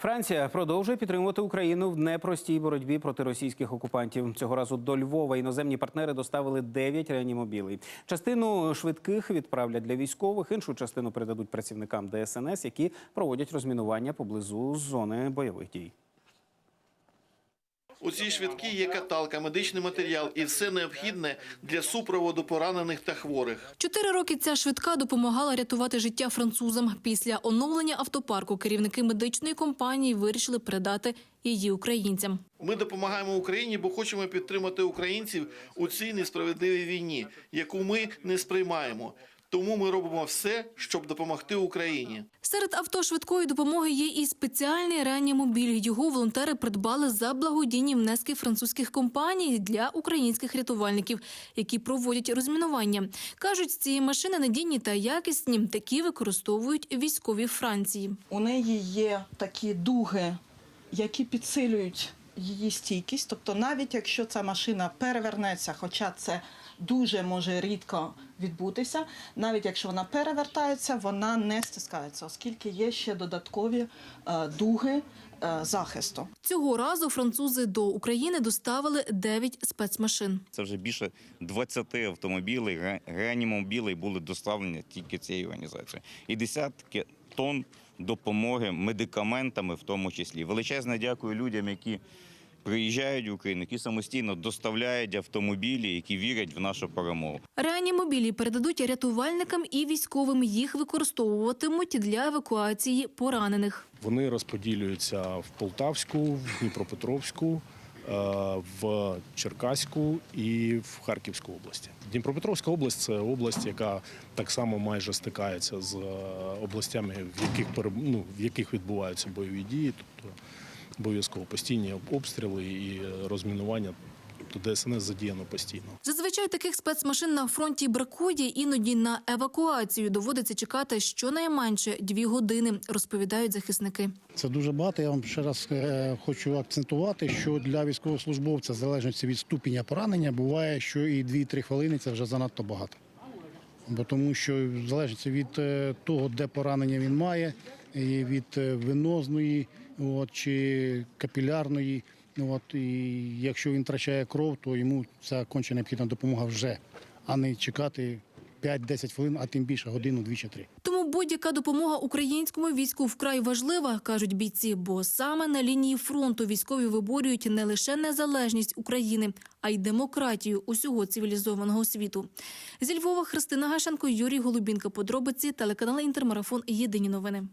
Франція продовжує підтримувати Україну в непростій боротьбі проти російських окупантів. Цього разу до Львова іноземні партнери доставили 9 реанімобілей. Частину швидких відправлять для військових, іншу частину передадуть працівникам ДСНС, які проводять розмінування поблизу зони бойових дій. У цій швидкій є каталка, медичний матеріал і все необхідне для супроводу поранених та хворих. Чотири роки ця швидка допомагала рятувати життя французам. Після оновлення автопарку керівники медичної компанії вирішили передати її українцям. Ми допомагаємо Україні, бо хочемо підтримати українців у цій несправедливій війні, яку ми не сприймаємо. Тому ми робимо все, щоб допомогти Україні. Серед авто швидкої допомоги є і спеціальний реанімобіль. Його волонтери придбали за благодійні внески французьких компаній для українських рятувальників, які проводять розмінування. кажуть, ці машини надійні та якісні. Такі використовують військові Франції. У неї є такі дуги, які підсилюють її стійкість. Тобто, навіть якщо ця машина перевернеться, хоча це дуже може рідко відбутися, навіть якщо вона перевертається, вона не стискається, оскільки є ще додаткові е, дуги е, захисту. Цього разу французи до України доставили 9 спецмашин. Це вже більше 20 автомобілей, ре- реанімобілей були доставлені тільки цією організацією. І десятки тонн допомоги медикаментами, в тому числі. Величезне дякую людям, які приїжджають в Україну, які самостійно доставляють автомобілі, які вірять в нашу перемогу. Реанімобілі передадуть рятувальникам і військовим. Їх використовуватимуть для евакуації поранених. Вони розподілюються в Полтавську, в Дніпропетровську, е, в Черкаську і в Харківську області. Дніпропетровська область це область, яка так само майже стикається з е, областями, в яких ну, в яких відбуваються бойові дії, тобто обов'язково постійні обстріли і розмінування. Тобто ДСНС задіяно постійно. Зазвичай таких спецмашин на фронті бракує. Іноді на евакуацію доводиться чекати щонайменше дві години, розповідають захисники. Це дуже багато. Я вам ще раз е, хочу акцентувати, що для військовослужбовця, в залежності від ступеня поранення, буває, що і 2-3 хвилини це вже занадто багато. Бо тому що залежить від е, того, де поранення він має, і від е, венозної от, чи капілярної. От, і якщо він втрачає кров, то йому ця конче необхідна допомога вже, а не чекати 5-10 хвилин, а тим більше годину, дві чи три. Тому будь-яка допомога українському війську вкрай важлива, кажуть бійці. Бо саме на лінії фронту військові виборюють не лише незалежність України, а й демократію усього цивілізованого світу. Зі Львова Христина Гашенко, Юрій Голубінка. Подробиці телеканал Інтермарафон. Єдині новини.